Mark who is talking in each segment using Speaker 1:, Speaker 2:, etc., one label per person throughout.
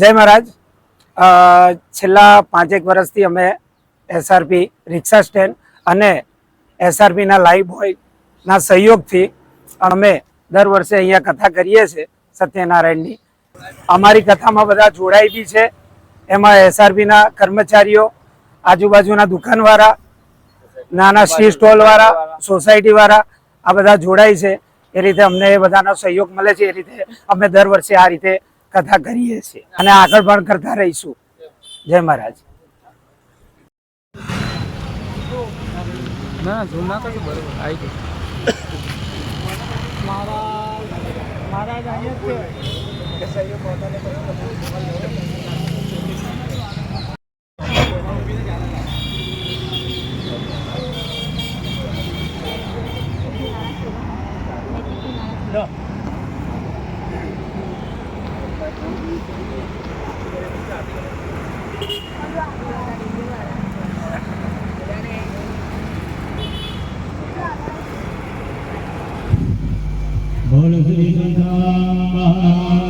Speaker 1: જય મહારાજ. છેલ્લા પાંચેક વર્ષથી અમે એસઆરપી રિક્ષા સ્ટેન્ડ અને એસઆરપીના લાઈવ બોયના સહયોગથી અમે દર વર્ષે અહીંયા કથા કરીએ છીએ સત્યનારાયણની. અમારી કથામાં બધા જોડાઈ બી છે. એમાં એસઆરપીના કર્મચારીઓ આજુબાજુના દુકાનવાળા નાના સ્ટી સ્ટોલવાળા સોસાયટીવાળા આ બધા જોડાય છે. એ રીતે અમને એ બધાનો સહયોગ મળે છે. એ રીતે અમે દર વર્ષે આ રીતે કથા કરીએ છીએ અને આગળ પણ કરતા રહીશું. જય મહારાજ.
Speaker 2: ના ના ઝૂમ ના બરોબર આવી ગયું.
Speaker 3: બોલ बोल श्री संता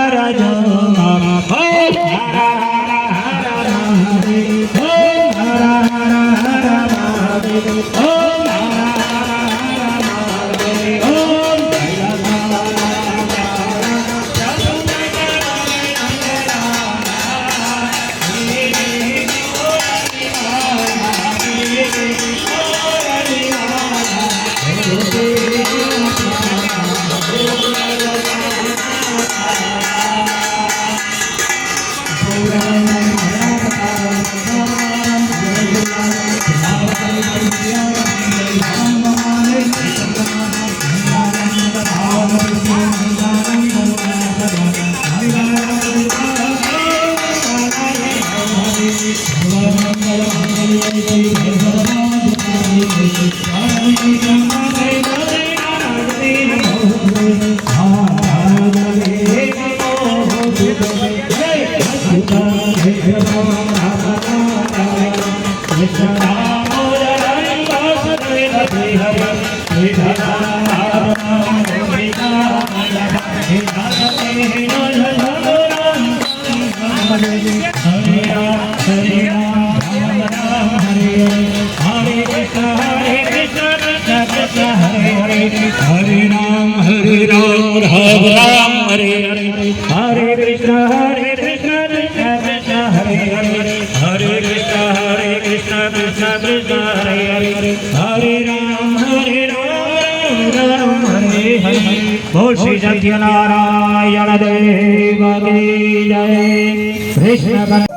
Speaker 3: હરે રામ હરે રામ રામ રામ હરે હરે શ્રી સત્યનારાયણ દેવ જય કૃષ્ણ